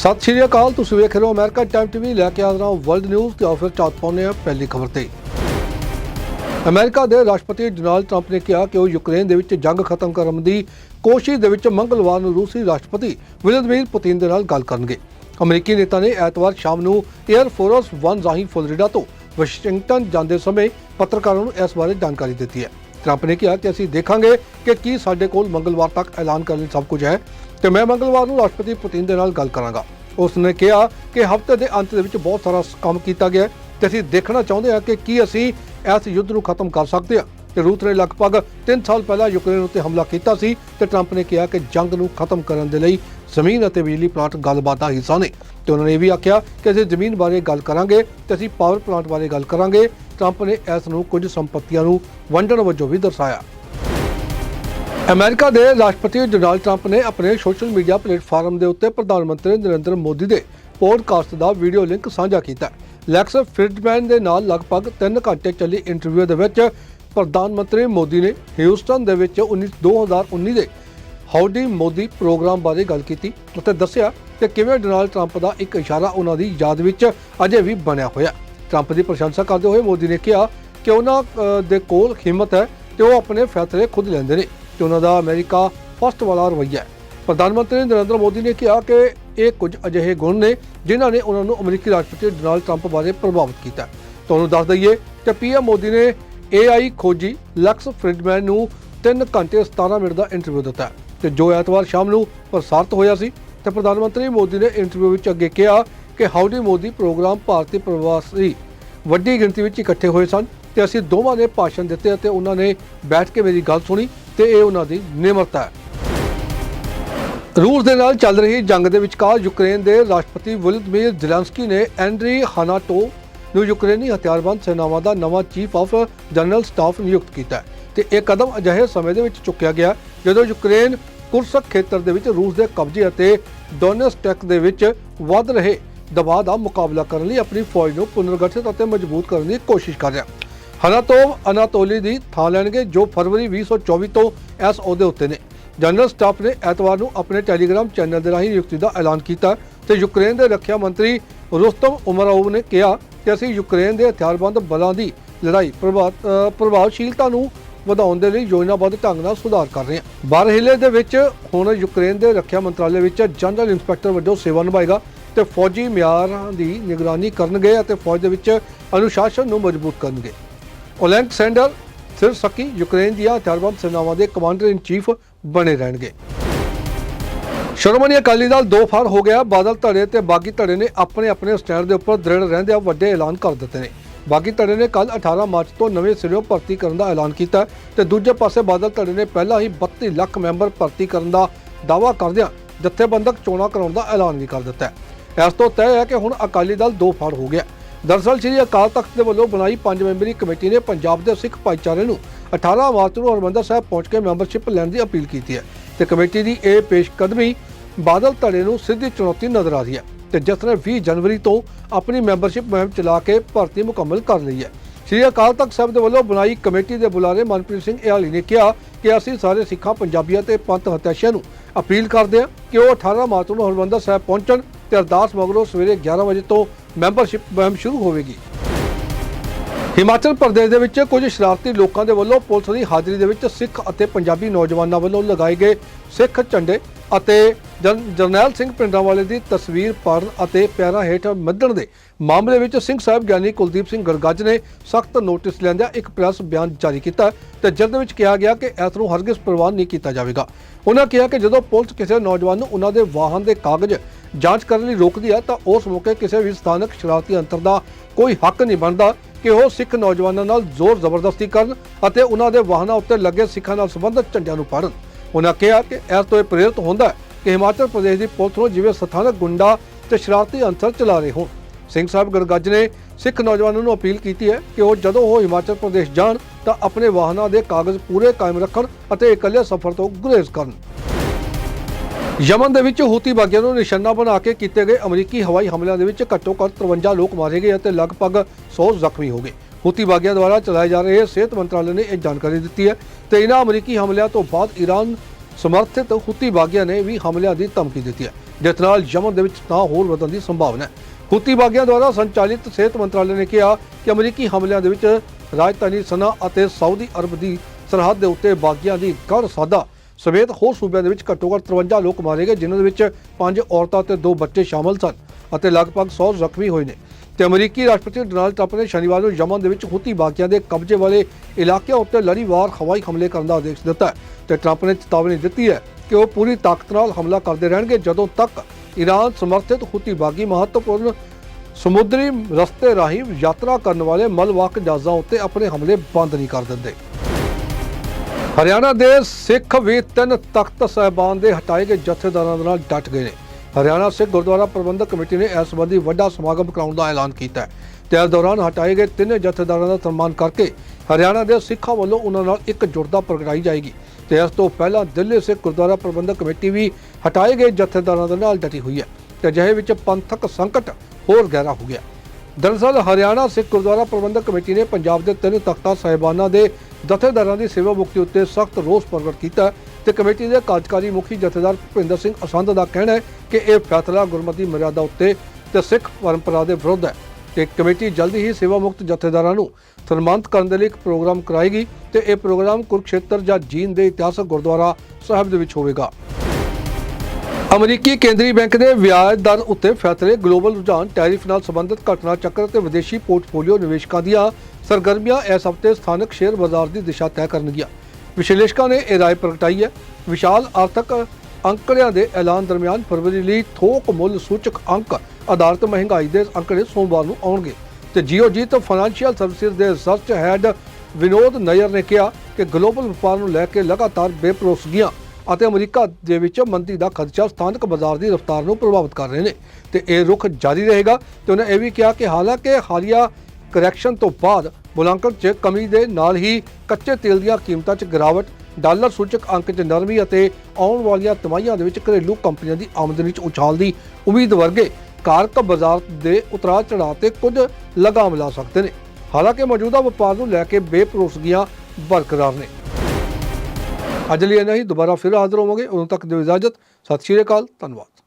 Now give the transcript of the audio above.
ਸਤਿ ਸ਼੍ਰੀ ਅਕਾਲ, ਤੁਸੀਂ ਵੇਖ ਰਹੇ ਹੋ ਅਮਰੀਕਾ ਟਾਈਮ ਟੀਵੀ ਲੈ ਕੇ ਆ ਰਹਾ ਵਰਲਡ ਨਿਊਜ਼ ਤੇ ਆਫਰ ਚਾਤ ਪਾਉਂਦੇ ਆ ਪਹਿਲੀ ਖਬਰ ਤੇ। ਅਮਰੀਕਾ ਦੇ ਰਾਸ਼ਟਰਪਤੀ ਡੋਨਾਲਡ ਟਰੰਪ ਨੇ ਕਿਹਾ ਕਿ ਉਹ ਯੂਕਰੇਨ ਦੇ ਵਿੱਚ ਜੰਗ ਖਤਮ ਕਰਨ ਦੀ ਕੋਸ਼ਿਸ਼ ਦੇ ਵਿੱਚ ਮੰਗਲਵਾਰ ਨੂੰ ਰੂਸੀ ਰਾਸ਼ਟਰਪਤੀ ਵਲਾਦੀਮੀਰ ਪੁਤਿਨ ਦੇ ਨਾਲ ਗੱਲ ਕਰਨਗੇ। ਅਮਰੀਕੀ ਨੇਤਾ ਨੇ ਐਤਵਾਰ ਸ਼ਾਮ ਨੂੰ 에ਅਰ ਫੋਰਸ 1 ਰਾਹੀਂ ਫਲੋਰੀਡਾ ਤੋਂ ਵਾਸ਼ਿੰਗਟਨ ਜਾਂਦੇ ਸਮੇਂ ਪੱਤਰਕਾਰਾਂ ਨੂੰ ਇਸ ਬਾਰੇ ਜਾਣਕਾਰੀ ਦਿੱਤੀ ਹੈ। ਟਰੰਪ ਨੇ ਕਿਹਾ ਕਿ ਅਸੀਂ ਦੇਖਾਂਗੇ ਕਿ ਕੀ ਸਾਡੇ ਕੋਲ ਮੰਗਲਵਾਰ ਤੱਕ ਐਲਾਨ ਕਰਨ ਲਈ ਸਭ ਕੁਝ ਹੈ। ਤੇ ਮੈਂ ਮੰਗਲਵਾਰ ਨੂੰ ਰਾਸ਼ਟਰਪਤੀ ਪੁਤਿਨ ਦੇ ਨਾਲ ਗੱਲ ਕਰਾਂਗਾ। ਉਸ ਨੇ ਕਿਹਾ ਕਿ ਹਫ਼ਤੇ ਦੇ ਅੰਤ ਦੇ ਵਿੱਚ ਬਹੁਤ ਸਾਰਾ ਕੰਮ ਕੀਤਾ ਗਿਆ ਹੈ ਤੇ ਅਸੀਂ ਦੇਖਣਾ ਚਾਹੁੰਦੇ ਹਾਂ ਕਿ ਕੀ ਅਸੀਂ ਇਸ ਯੁੱਧ ਨੂੰ ਖਤਮ ਕਰ ਸਕਦੇ ਹਾਂ। ਤੇ ਰੂਸ ਨੇ ਲਗਭਗ 3 ਸਾਲ ਪਹਿਲਾਂ ਯੂਕਰੇਨ ਉੱਤੇ ਹਮਲਾ ਕੀਤਾ ਸੀ ਤੇ ਟਰੰਪ ਨੇ ਕਿਹਾ ਕਿ ਜੰਗ ਨੂੰ ਖਤਮ ਕਰਨ ਦੇ ਲਈ ਜ਼ਮੀਨ ਅਤੇ ਬਿਜਲੀ ਪਲਾਂਟ ਗੱਲਬਾਤ ਦਾ ਹਿੱਸਾ ਨੇ। ਤੇ ਉਹਨਾਂ ਨੇ ਇਹ ਵੀ ਆਖਿਆ ਕਿ ਅਸੀਂ ਜ਼ਮੀਨ ਬਾਰੇ ਗੱਲ ਕਰਾਂਗੇ ਤੇ ਅਸੀਂ ਪਾਵਰ ਪਲਾਂਟ ਬਾਰੇ ਗੱਲ ਕਰਾਂਗੇ। ਟਰੰਪ ਨੇ ਇਸ ਨੂੰ ਕੁਝ ਸੰਪਤੀਆਂ ਨੂੰ ਵੰਡਣ ਵਜੋਂ ਵੀ ਦਰਸਾਇਆ। ਅਮਰੀਕਾ ਦੇ ਰਾਸ਼ਟਰਪਤੀ ਡੋਨਾਲਡ ਟਰੰਪ ਨੇ ਆਪਣੇ ਸੋਸ਼ਲ ਮੀਡੀਆ ਪਲੇਟਫਾਰਮ ਦੇ ਉੱਤੇ ਪ੍ਰਧਾਨ ਮੰਤਰੀ ਨਰਿੰਦਰ ਮੋਦੀ ਦੇ ਪੋਡਕਾਸਟ ਦਾ ਵੀਡੀਓ ਲਿੰਕ ਸਾਂਝਾ ਕੀਤਾ ਲੈਕਸ ਫ੍ਰਿਡਮੈਨ ਦੇ ਨਾਲ ਲਗਭਗ 3 ਘੰਟੇ ਚੱਲੀ ਇੰਟਰਵਿਊ ਦੇ ਵਿੱਚ ਪ੍ਰਧਾਨ ਮੰਤਰੀ ਮੋਦੀ ਨੇ ਹਿਊਸਟਨ ਦੇ ਵਿੱਚ 19 2019 ਦੇ ਹਾਊਡੀ ਮੋਦੀ ਪ੍ਰੋਗਰਾਮ ਬਾਰੇ ਗੱਲ ਕੀਤੀ ਅਤੇ ਦੱਸਿਆ ਕਿ ਕਿਵੇਂ ਡੋਨਾਲਡ ਟਰੰਪ ਦਾ ਇੱਕ ਇਸ਼ਾਰਾ ਉਹਨਾਂ ਦੀ ਯਾਦ ਵਿੱਚ ਅਜੇ ਵੀ ਬਣਿਆ ਹੋਇਆ। ਟਰੰਪ ਦੀ ਪ੍ਰਸ਼ੰਸਾ ਕਰਦੇ ਹੋਏ ਮੋਦੀ ਨੇ ਕਿਹਾ ਕਿ ਉਹਨਾਂ ਦੇ ਕੋਲ ਹਿੰਮਤ ਹੈ ਤੇ ਉਹ ਆਪਣੇ ਫੈਸਲੇ ਖੁਦ ਲੈਂਦੇ ਨੇ। ਤੇ ਉਹਨਾਂ ਦਾ ਅਮਰੀਕਾ ਫਸਟ ਵਾਲਾ ਰਵੱਈਆ ਹੈ। ਪ੍ਰਧਾਨ ਮੰਤਰੀ ਨਰਿੰਦਰ ਮੋਦੀ ਨੇ ਕਿਹਾ ਕਿ ਇਹ ਕੁਝ ਅਜਿਹੇ ਗੁਣ ਨੇ ਜਿਨ੍ਹਾਂ ਨੇ ਉਹਨਾਂ ਨੂੰ ਅਮਰੀਕੀ ਰਾਸ਼ਟਰਪਤੀ ਡੋਨਾਲਡ ਟਰੰਪ ਬਾਰੇ ਪ੍ਰਭਾਵਿਤ ਕੀਤਾ ਤੁਹਾਨੂੰ ਦੱਸ ਦਈਏ ਕਿ ਪੀਐਮ ਮੋਦੀ ਨੇ AI ਖੋਜੀ ਲਕਸ ਫ੍ਰਿਡਮੈਨ ਨੂੰ 3 ਘੰਟੇ 17 ਮਿੰਟ ਦਾ ਇੰਟਰਵਿਊ ਦਿੱਤਾ ਹੈ ਤੇ ਜੋ ਐਤਵਾਰ ਸ਼ਾਮ ਨੂੰ ਪ੍ਰਸਾਰਿਤ ਹੋਇਆ ਸੀ ਤੇ ਪ੍ਰਧਾਨ ਮੰਤਰੀ ਮੋਦੀ ਨੇ ਇੰਟਰਵਿਊ ਵਿੱਚ ਅੱਗੇ ਕਿਹਾ ਕਿ ਹਾਊਡੀ ਮੋਦੀ ਪ੍ਰੋਗਰਾਮ ਭਾਰਤੀ ਪ੍ਰਵਾਸੀ ਵੱਡੀ ਗਿਣਤੀ ਵਿੱਚ ਇਕੱਠੇ ਹੋਏ ਸਨ ਤੇ ਅਸੀਂ ਦੋਵਾਂ ਨੇ ਭਾਸ਼ਣ ਦਿੱਤੇ ਅਤੇ ਉਹਨਾਂ ਨੇ ਬੈਠ ਕੇ ਮੇਰੀ ਗੱਲ ਸੁਣੀ ਤੇ ਇਹ ਉਹਨਾਂ ਦੀ ਨਿਮਰਤਾ ਹੈ। ਰੂਸ ਦੇ ਨਾਲ ਚੱਲ ਰਹੀ ਜੰਗ ਦੇ ਵਿਚਕਾਰ ਯੂਕਰੇਨ ਦੇ ਰਾਸ਼ਟਰਪਤੀ ਵੋਲੋਦੀਮੀਰ ਜ਼ੈਲੈਂਸਕੀ ਨੇ ਐਂਡਰੀ ਹਾਨਾਟੋ ਨੂੰ ਯੂਕਰੇਨੀ ਹਥਿਆਰਬੰਦ ਸੈਨਾਵਾਂ ਦਾ ਨਵਾਂ ਚੀਫ ਆਫ ਜਨਰਲ ਸਟਾਫ ਨਿਯੁਕਤ ਕੀਤਾ ਤੇ ਇਹ ਕਦਮ ਅਜਿਹੇ ਸਮੇਂ ਦੇ ਵਿੱਚ ਚੁੱਕਿਆ ਗਿਆ ਜਦੋਂ ਯੂਕਰੇਨ ਕੁਰਸਕ ਖੇਤਰ ਦੇ ਵਿੱਚ ਰੂਸ ਦੇ ਕਬਜ਼ੇ ਅਤੇ ਡੋਨੇਸਟੈਕ ਦੇ ਵਿੱਚ ਵੱਧ ਰਹੇ ਦਬਾਅ ਦਾ ਮੁਕਾਬਲਾ ਕਰਨ ਲਈ ਆਪਣੀ ਫੌਜ ਨੂੰ ਪੁਨਰਗਠਿਤ ਅਤੇ ਮਜ਼ਬੂਤ ਕਰਨ ਦੀ ਕੋਸ਼ਿਸ਼ ਕਰ ਰਿਹਾ। ਹਨਾਤੋਵ ਅਨਾਤੋਲੀ ਦੀ ਥਾਂ ਲੈਣਗੇ ਜੋ ਫਰਵਰੀ 2024 ਤੋਂ ਇਸ ਅਹੁਦੇ ਉੱਤੇ ਨੇ। ਜਨਰਲ ਸਟਾਫ ਨੇ ਐਤਵਾਰ ਨੂੰ ਆਪਣੇ ਟੈਲੀਗ੍ਰਾਮ ਚੈਨਲ ਦੇ ਰਾਹੀਂ ਨਿਯੁਕਤੀ ਦਾ ਐਲਾਨ ਕੀਤਾ ਤੇ ਯੂਕਰੇਨ ਦੇ ਰੱਖਿਆ ਮੰਤਰੀ ਰੁਸਤਮ ਉਮਰੋਵ ਨੇ ਕਿਹਾ ਕਿ ਅਸੀਂ ਯੂਕਰੇਨ ਦੇ ਹਥਿਆਰਬੰਦ ਬਲਾਂ ਦੀ ਲੜਾਈ ਪ੍ਰਭਾਵ- ਪ੍ਰਭਾਵਸ਼ੀਲਤਾ ਨੂੰ ਵਧਾਉਣ ਦੇ ਲਈ ਯੋਜਨਾਬੱਧ ਢੰਗ ਨਾਲ ਸੁਧਾਰ ਕਰ ਰਹੇ ਹਾਂ। ਬਾਰਹਿਲੇ ਦੇ ਵਿੱਚ ਹੁਣ ਯੂਕਰੇਨ ਦੇ ਰੱਖਿਆ ਮੰਤਰਾਲੇ ਵਿੱਚ ਜਨਰਲ ਇੰਸਪੈਕਟਰ ਵਜੋਂ ਸੇਵਾ ਨਿਭਾਏਗਾ ਤੇ ਫੌਜੀ ਮਿਆਰਾਂ ਦੀ ਨਿਗਰਾਨੀ ਕਰਨਗੇ ਅਤੇ ਫੌਜ ਦੇ ਵਿੱਚ ਅਨੁਸ਼ਾਸਨ ਨੂੰ ਮਜ਼ਬੂਤ ਕਰਨਗੇ। ਓਲੈਂਕਸੈਂਡਰ ਸਿਰਸਕੀ ਯੂਕਰੇਨ ਦੀਆਂ ਹਥਿਆਰਬੰਦ ਸੈਨਾਵਾਂ ਦੇ ਕਮਾਂਡਰ ਇਨ ਚੀਫ ਬਣੇ ਰਹਿਣਗੇ। ਸ਼੍ਰੋਮਣੀ ਅਕਾਲੀ ਦਲ ਦੋ ਫਾਰ ਹੋ ਗਿਆ। ਬਾਦਲ ਧੜੇ ਤੇ ਬਾਗੀ ਧੜੇ ਨੇ ਆਪਣੇ ਆਪਣੇ ਸਟੈਂਡ ਦੇ ਉੱਪਰ ਦ੍ਰਿੜ ਰਹਿੰਦਿਆਂ ਵੱਡੇ ਐਲਾਨ ਕਰ ਦਿੱਤੇ ਨੇ। ਬਾਗੀ ਧੜੇ ਨੇ ਕੱਲ 18 ਮਾਰਚ ਤੋਂ ਨਵੇਂ ਸਿਰਿਓਂ ਭਰਤੀ ਕਰਨ ਦਾ ਐਲਾਨ ਕੀਤਾ ਤੇ ਦੂਜੇ ਪਾਸੇ ਬਾਦਲ ਧੜੇ ਨੇ ਪਹਿਲਾਂ ਹੀ 32 ਲੱਖ ਮੈਂਬਰ ਭਰਤੀ ਕਰਨ ਦਾ ਦਾਅਵਾ ਕਰਦਿਆਂ ਜਥੇਬੰਦਕ ਚੋਣਾਂ ਕਰਾਉਣ ਦਾ ਐਲਾਨ ਵੀ ਕਰ ਦਿੱਤਾ। ਹੈ ਇਸ ਤੋਂ ਤੈਅ ਹੈ ਕਿ ਹੁਣ ਅਕਾਲੀ ਦਲ ਦੋ ਫਾਰ ਹੋ ਗਿਆ। ਦਰਅਸਲ ਸ੍ਰੀ ਅਕਾਲ ਤਖਤ ਦੇ ਵੱਲੋਂ ਬਣਾਈ ਪੰਜ ਮੈਂਬਰੀ ਕਮੇਟੀ ਨੇ ਪੰਜਾਬ ਦੇ ਸਿੱਖ ਭਾਈਚਾਰੇ ਨੂੰ 18 ਮਾਰਚ ਨੂੰ ਹਰਿਮੰਦਰ ਸਾਹਿਬ ਪਹੁੰਚ ਕੇ ਮੈਂਬਰਸ਼ਿਪ ਲੈਣ ਦੀ ਅਪੀਲ ਕੀਤੀ ਹੈ ਤੇ ਕਮੇਟੀ ਦੀ ਇਹ ਪੇਸ਼ਕਦਮੀ ਬਾਦਲ ਧੜੇ ਨੂੰ ਸਿੱਧੀ ਚੁਣੌਤੀ ਨਜ਼ਰ ਆ ਰਹੀ ਹੈ ਤੇ ਜਿਸ ਨੇ 20 ਜਨਵਰੀ ਤੋਂ ਆਪਣੀ ਮੈਂਬਰਸ਼ਿਪ ਮੁਹਿੰਮ ਚਲਾ ਕੇ ਭਰਤੀ ਮੁਕੰਮਲ ਕਰ ਲਈ ਹੈ। ਸ੍ਰੀ ਅਕਾਲ ਤਖਤ ਸਾਹਿਬ ਦੇ ਵੱਲੋਂ ਬਣਾਈ ਕਮੇਟੀ ਦੇ ਬੁਲਾਰੇ ਮਨਪ੍ਰੀਤ ਸਿੰਘ ਇਹਾਲੀ ਨੇ ਕਿਹਾ ਕਿ ਅਸੀਂ ਸਾਰੇ ਸਿੱਖਾਂ, ਪੰਜਾਬੀਆਂ ਤੇ ਪੰਥ ਹਤਿਆਸ਼ੀਆਂ ਨੂੰ ਅਪੀਲ ਕਰਦੇ ਹਾਂ ਕਿ ਉਹ 18 ਮਾਰਚ ਨੂੰ ਹਰਿਮੰਦਰ ਸਾਹਿਬ ਪਹੁੰਚਣ ਤੇ ਅਰਦਾਸ ਮਗਰੋਂ ਸਵੇਰੇ 11 ਵਜੇ ਤੋਂ ਮੈਂਬਰਸ਼ਿਪ ਮੁਹਿੰਮ ਸ਼ੁਰੂ ਹੋਵੇਗੀ। ਹਿਮਾਚਲ ਪ੍ਰਦੇਸ਼ ਦੇ ਵਿੱਚ ਕੁਝ ਸ਼ਰਾਰਤੀ ਲੋਕਾਂ ਦੇ ਵੱਲੋਂ ਪੁਲਿਸ ਦੀ ਹਾਜ਼ਰੀ ਦੇ ਵਿੱਚ ਸਿੱਖ ਅਤੇ ਪੰਜਾਬੀ ਨੌਜਵਾਨਾਂ ਵੱਲੋਂ ਲਗਾਏ ਗਏ ਸਿੱਖ ਝੰਡੇ ਅਤੇ ਜਰਨੈਲ ਸਿੰਘ ਪਿੰਡਾਂਵਾਲੇ ਦੀ ਤਸਵੀਰ ਪੜਨ ਅਤੇ ਪੈਰਾਂ ਹੇਠ ਮੱਧਣ ਦੇ ਮਾਮਲੇ ਵਿੱਚ ਸਿੰਘ ਸਾਹਿਬ ਗਿਆਨੀ ਕੁਲਦੀਪ ਸਿੰਘ ਗੜਗੱਜ ਨੇ ਸਖਤ ਨੋਟਿਸ ਲੈਂਦਿਆਂ ਇੱਕ ਪ੍ਰੈਸ ਬਿਆਨ ਜਾਰੀ ਕੀਤਾ ਤੇ ਜਿਸ ਦੇ ਵਿੱਚ ਕਿਹਾ ਗਿਆ ਕਿ ਇਸ ਨੂੰ ਹਰਗਿਜ਼ ਪ੍ਰਵਾਨ ਨਹੀਂ ਕੀਤਾ ਜਾਵੇਗਾ। ਉਹਨਾਂ ਕਿਹਾ ਕਿ ਜਦੋਂ ਪੁਲਿਸ ਕਿਸੇ ਨੌਜਵਾਨ ਨੂੰ ਉਹਨਾਂ ਦੇ ਵਾਹਨ ਦੇ ਕਾਗਜ਼ ਜਾਂਚ ਕਰਨ ਲਈ ਰੋਕਦੀ ਹੈ, ਤਾਂ ਉਸ ਮੌਕੇ ਕਿਸੇ ਵੀ ਸਥਾਨਕ ਸ਼ਰਾਰਤੀ ਅੰਤਰ ਦਾ ਕੋਈ ਹੱਕ ਨਹੀਂ ਬਣਦਾ ਕਿ ਉਹ ਸਿੱਖ ਨੌਜਵਾਨਾਂ ਨਾਲ ਜ਼ੋਰ ਜ਼ਬਰਦਸਤੀ ਕਰਨ ਅਤੇ ਉਹਨਾਂ ਦੇ ਵਾਹਨਾਂ ਉੱਤੇ ਲੱਗੇ ਸਿੱਖਾਂ ਨਾਲ ਸੰਬੰਧਿਤ ਝੰਡਿਆਂ ਨੂੰ ਪਾੜਨ। ਉਹਨਾਂ ਕਿਹਾ ਕਿ ਇਸ ਤੋਂ ਇਹ ਪ੍ਰੇਰਿਤ ਹੁੰਦਾ ਹੈ ਕਿ ਹਿਮਾਚਲ ਪ੍ਰਦੇਸ਼ ਦੀ ਪੁਲਿਸ ਨੂੰ ਜਿਵੇਂ ਸਥਾਨਕ ਗੁੰਡਾ ਤੇ ਸ਼ਰਾਰਤੀ ਅੰਸਰ ਚਲਾ ਰਹੇ ਹੋਣ। ਸਿੰਘ ਸਾਹਿਬ ਗਰਗੱਜ ਨੇ ਸਿੱਖ ਨੌਜਵਾਨਾਂ ਨੂੰ ਅਪੀਲ ਕੀਤੀ ਹੈ ਕਿ ਉਹ ਜਦੋਂ ਉਹ ਹਿਮਾਚਲ ਪ੍ਰਦੇਸ਼ ਜਾਣ, ਤਾਂ ਆਪਣੇ ਵਾਹਨਾਂ ਦੇ ਕਾਗਜ਼ ਪੂਰੇ ਕਾਇਮ ਰੱਖਣ ਅਤੇ ਇਕੱਲੇ ਸਫ਼ਰ ਤੋਂ ਗੁਰੇਜ਼ ਕਰਨ। ਯਮਨ ਦੇ ਵਿੱਚ ਹੂਤੀ ਬਾਗੀਆਂ ਨੂੰ ਨਿਸ਼ਾਨਾ ਬਣਾ ਕੇ ਕੀਤੇ ਗਏ ਅਮਰੀਕੀ ਹਵਾਈ ਹਮਲਿਆਂ ਦੇ ਵਿੱਚ ਘੱਟੋ ਘੱਟ 53 ਲੋਕ ਮਾਰੇ ਗਏ ਅਤੇ ਲਗਭਗ 100 ਜ਼ਖਮੀ ਹੋ ਗਏ। ਹੂਤੀ ਬਾਗੀਆਂ ਦੁਆਰਾ ਚਲਾਏ ਜਾ ਰਹੇ ਸਿਹਤ ਮੰਤਰਾਲੇ ਨੇ ਇਹ ਜਾਣਕਾਰੀ ਦਿੱਤੀ ਹੈ ਤੇ ਇਹਨਾਂ ਅਮਰੀਕੀ ਹਮਲਿਆਂ ਤੋਂ ਬਾਅਦ ਈਰਾਨ ਸਮਰਥਿਤ ਹੁਤੀ ਬਾਗੀਆਂ ਨੇ ਵੀ ਹਮਲਿਆਂ ਦੀ ਧਮਕੀ ਦਿੱਤੀ ਹੈ, ਜਿਸ ਨਾਲ ਯਮਨ ਦੇ ਵਿੱਚ ਤਣਾਅ ਹੋਰ ਵਧਣ ਦੀ ਸੰਭਾਵਨਾ ਹੈ। ਹੁਤੀ ਬਾਗੀਆਂ ਦੁਆਰਾ ਸੰਚਾਲਿਤ ਸਿਹਤ ਮੰਤਰਾਲੇ ਨੇ ਕਿਹਾ ਕਿ ਅਮਰੀਕੀ ਹਮਲਿਆਂ ਦੇ ਵਿੱਚ ਰਾਜਧਾਨੀ ਸਨਾ ਅਤੇ ਸਾਊਦੀ ਅਰਬ ਦੀ ਸਰਹੱਦ ਦੇ ਉੱਤੇ ਬਾਗੀਆਂ ਦੀ ਗੜ ਸਾਦਾ ਸਮੇਤ ਹੋਰ ਸੂਬਿਆਂ ਦੇ ਵਿੱਚ ਘੱਟੋ-ਘੱਟ 53 ਲੋਕ ਮਾਰੇ ਗਏ, ਜਿਨ੍ਹਾਂ ਦੇ ਵਿੱਚ 5 ਔਰਤਾਂ ਤੇ 2 ਬੱਚੇ ਸ਼ਾਮਲ ਸਨ ਅਤੇ ਲਗਭਗ 100 ਜ਼ਖਮੀ ਹੋਏ ਨੇ। ਤੇ ਅਮਰੀਕੀ ਰਾਸ਼ਟਰਪਤੀ ਡੋਨਾਲਡ ਟਰੰਪ ਨੇ ਸ਼ਨੀਵਾਰ ਨੂੰ ਯਮਨ ਦੇ ਵਿੱਚ ਹੁਤੀ ਬਾਗੀਆਂ ਦੇ ਕਬਜ਼ੇ ਵਾਲੇ ਇਲਾਕਿਆਂ ਉੱਤੇ ਲੜੀਵਾਰ ਹਵਾਈ ਹਮਲੇ ਕਰਨ ਦਾ ਆਦੇਸ਼ ਦਿੱਤਾ ਹੈ ਤੇ ਟਰੰਪ ਨੇ ਚੇਤਾਵਨੀ ਦਿੱਤੀ ਹੈ ਕਿ ਉਹ ਪੂਰੀ ਤਾਕਤ ਨਾਲ ਹਮਲਾ ਕਰਦੇ ਰਹਿਣਗੇ ਜਦੋਂ ਤੱਕ ਈਰਾਨ ਸਮਰਥਿਤ ਹੁਤੀ ਬਾਗੀ ਮਹੱਤਵਪੂਰਨ ਸਮੁੰਦਰੀ ਰਸਤੇ ਰਾਹੀਂ ਯਾਤਰਾ ਕਰਨ ਵਾਲੇ ਮਲਵਾਕ ਜਹਾਜ਼ਾਂ ਉੱਤੇ ਆਪਣੇ ਹਮਲੇ ਬੰਦ ਨਹੀਂ ਕਰ ਦਿੰਦੇ। ਹਰਿਆਣਾ ਦੇ ਸਿੱਖ ਵੀ ਤਿੰਨ ਤਖਤ ਸਾਹਿਬਾਨ ਦੇ ਹਟਾਏ ਗਏ ਜਥੇਦਾਰਾਂ ਦੇ ਨਾਲ ਡਟ ਗਏ ਨੇ। ਹਰਿਆਣਾ ਸਿੱਖ ਗੁਰਦੁਆਰਾ ਪ੍ਰਬੰਧਕ ਕਮੇਟੀ ਨੇ ਇਸ ਸੰਬੰਧੀ ਵੱਡਾ ਸਮਾਗਮ ਕਰਾਉਣ ਦਾ ਐਲਾਨ ਕੀਤਾ ਹੈ। ਤੇ ਇਸ ਦੌਰਾਨ ਹਟਾਏ ਗਏ ਤਿੰਨ ਜਥੇਦਾਰਾਂ ਦਾ ਸਨਮਾਨ ਕਰਕੇ ਹਰਿਆਣਾ ਦੇ ਸਿੱਖਾਂ ਵੱਲੋਂ ਉਹਨਾਂ ਨਾਲ ਇੱਕ ਜੁੜਦਾ ਪ੍ਰਗਟਾਈ ਜਾਏਗੀ। ਤੇ ਇਸ ਤੋਂ ਪਹਿਲਾਂ ਦਿੱਲੀ ਸਿੱਖ ਗੁਰਦੁਆਰਾ ਪ੍ਰਬੰਧਕ ਕਮੇਟੀ ਵੀ ਹਟਾਏ ਗਏ ਜਥੇਦਾਰਾਂ ਦੇ ਨਾਲ ਡਟੀ ਹੋਈ ਹੈ। ਤੇ ਅਜਿਹੇ ਵਿੱਚ ਪੰਥਕ ਸੰਕਟ ਹੋਰ ਗਹਿਰਾ ਹੋ ਗਿਆ। ਦਰਅਸਲ ਹਰਿਆਣਾ ਸਿੱਖ ਗੁਰਦੁਆਰਾ ਪ੍ਰਬੰਧਕ ਕਮੇਟੀ ਨੇ ਪੰਜਾਬ ਦੇ ਤਿੰਨ ਤਖਤਾਂ ਸਾਹਿਬਾਨਾਂ ਦੇ ਜਥੇਦਾਰਾਂ ਦੀ ਸੇਵਾ ਮੁਕਤੀ ਉੱਤੇ ਸਖਤ ਰੋਸ ਪ੍ਰਗਟ ਕੀਤਾ ਹੈ ਤੇ ਕਮੇਟੀ ਦੇ ਕਾਰਜਕਾਰੀ ਮੁਖੀ ਜਥੇਦਾਰ ਭੁਪਿੰਦਰ ਸਿੰਘ ਅਸੰਧ ਦਾ ਕਹਿਣਾ ਹੈ ਕਿ ਇਹ ਫੈਸਲਾ ਗੁਰਮਤਿ ਮਰਿਆਦਾ ਉੱਤੇ ਤੇ ਸਿੱਖ ਪਰੰਪਰਾ ਦੇ ਵਿਰੁੱਧ ਹੈ ਤੇ ਕਮੇਟੀ ਜਲਦੀ ਹੀ ਸੇਵਾ ਮੁਕਤ ਜਥੇਦਾਰਾਂ ਨੂੰ ਸਨਮਾਨਿਤ ਕਰਨ ਦੇ ਲਈ ਇੱਕ ਪ੍ਰੋਗਰਾਮ ਕਰਾਏਗੀ ਤੇ ਇਹ ਪ੍ਰੋਗਰਾਮ ਕੁਰਕਸ਼ੇਤਰ ਜਾਂ ਜੀਨ ਦੇ ਇਤਿਹਾਸਕ ਗੁਰਦੁਆਰਾ ਸਾਹਿਬ ਦੇ ਵਿੱਚ ਹੋਵੇਗਾ। ਅਮਰੀਕੀ ਕੇਂਦਰੀ ਬੈਂਕ ਦੇ ਵਿਆਜ ਦਰ ਉੱਤੇ ਫੈਸਲੇ, ਗਲੋਬਲ ਰੁਝਾਨ, ਟੈਰਿਫ ਨਾਲ ਸੰਬੰਧਿਤ ਘਟਨਾ ਚੱਕਰ ਅਤੇ ਵਿਦੇਸ਼ੀ ਪੋਰਟਫੋਲੀਓ ਨਿਵੇਸ਼ਕਾਂ ਦੀਆਂ ਸਰਗਰਮੀਆਂ ਇਸ ਹਫ਼ਤੇ ਸਥਾਨਕ ਸ਼ੇਅਰ ਬਾਜ਼ਾਰ ਦੀ ਦਿਸ਼ਾ ਤੈਅ ਕਰਨਗੀਆਂ। ਵਿਸ਼ਲੇਸ਼ਕਾਂ ਨੇ ਇਹ ਰਾਏ ਪ੍ਰਗਟਾਈ ਹੈ। ਵਿਸ਼ਾਲ ਆਰਥਿਕ ਅੰਕੜਿਆਂ ਦੇ ਐਲਾਨ ਦਰਮਿਆਨ ਫਰਵਰੀ ਲਈ ਥੋਕ ਮੁੱਲ ਸੂਚਕ ਅੰਕ ਆਧਾਰਿਤ ਮਹਿੰਗਾਈ ਦੇ ਅੰਕੜੇ ਸੋਮਵਾਰ ਨੂੰ ਆਉਣਗੇ ਤੇ ਜੀਓਜੀਤ ਫਾਈਨੈਂਸ਼ੀਅਲ ਸਰਵਿਸਿਜ਼ ਦੇ ਰਿਸਰਚ ਹੈਡ ਵਿਨੋਦ ਨਯਰ ਨੇ ਕਿਹਾ ਕਿ ਗਲੋਬਲ ਵਪਾਰ ਨੂੰ ਲੈ ਕੇ ਲਗਾਤਾਰ ਬੇਪਰੋਸਗੀਆਂ ਅਤੇ ਅਮਰੀਕਾ ਦੇ ਵਿੱਚ ਮੰਦੀ ਦਾ ਖਦਸ਼ਾ ਸਥਾਨਕ ਬਾਜ਼ਾਰ ਦੀ ਰਫ਼ਤਾਰ ਨੂੰ ਪ੍ਰਭਾਵਿਤ ਕਰ ਰਹੇ ਨੇ ਤੇ ਇਹ ਰੁਖ ਜਾਰੀ ਰਹੇਗਾ ਤੇ ਉਹਨੇ ਇਹ ਵੀ ਕਿਹਾ ਕਿ ਹਾਲਾਂਕਿ ਹਾਲੀਆ ਕਰੈਕਸ਼ਨ ਤੋਂ ਬਾਅਦ ਮੁਲਾਂਕਣ 'ਚ ਕਮੀ ਦੇ ਨਾਲ ਹੀ ਕੱਚੇ ਤੇਲ ਦੀਆਂ ਕੀਮਤਾਂ 'ਚ ਗਿਰਾਵਟ, ਡਾਲਰ ਸੂਚਕ ਅੰਕ 'ਚ ਨਰਮੀ ਅਤੇ ਆਉਣ ਵਾਲੀਆਂ ਤਿਮਾਹੀਆਂ ਦੇ ਵਿੱਚ ਘਰੇਲੂ ਕੰਪਨੀਆਂ ਦੀ ਆਮਦਨੀ 'ਚ ਉਛਾਲ ਦੀ ਉਮੀਦ ਵਰਗੇ ਕਾਰਕ ਬਾਜ਼ਾਰ ਦੇ ਉਤਰਾਅ ਚੜਾਅ ਤੇ ਕੁਝ ਲਗਾਮ ਲਾ ਸਕਦੇ ਨੇ। ਹਾਲਾਂਕਿ ਮੌਜੂਦਾ ਵਪਾਰ ਨੂੰ ਲੈ ਕੇ ਬੇਪਰੋਸਗੀਆਂ ਬਰਕਰਾਰ ਨੇ। ਅੱਜ ਲਈ ਇੰਨਾ ਹੀ। ਦੁਬਾਰਾ ਫਿਰ ਹਾਜ਼ਰ ਹੋਵਾਂਗੇ। ਉਦੋਂ ਤੱਕ ਦਿਓ ਇਜਾਜ਼ਤ। ਸਤਿ ਸ਼੍ਰੀ ਅਕਾਲ। ਧੰਨਵਾਦ।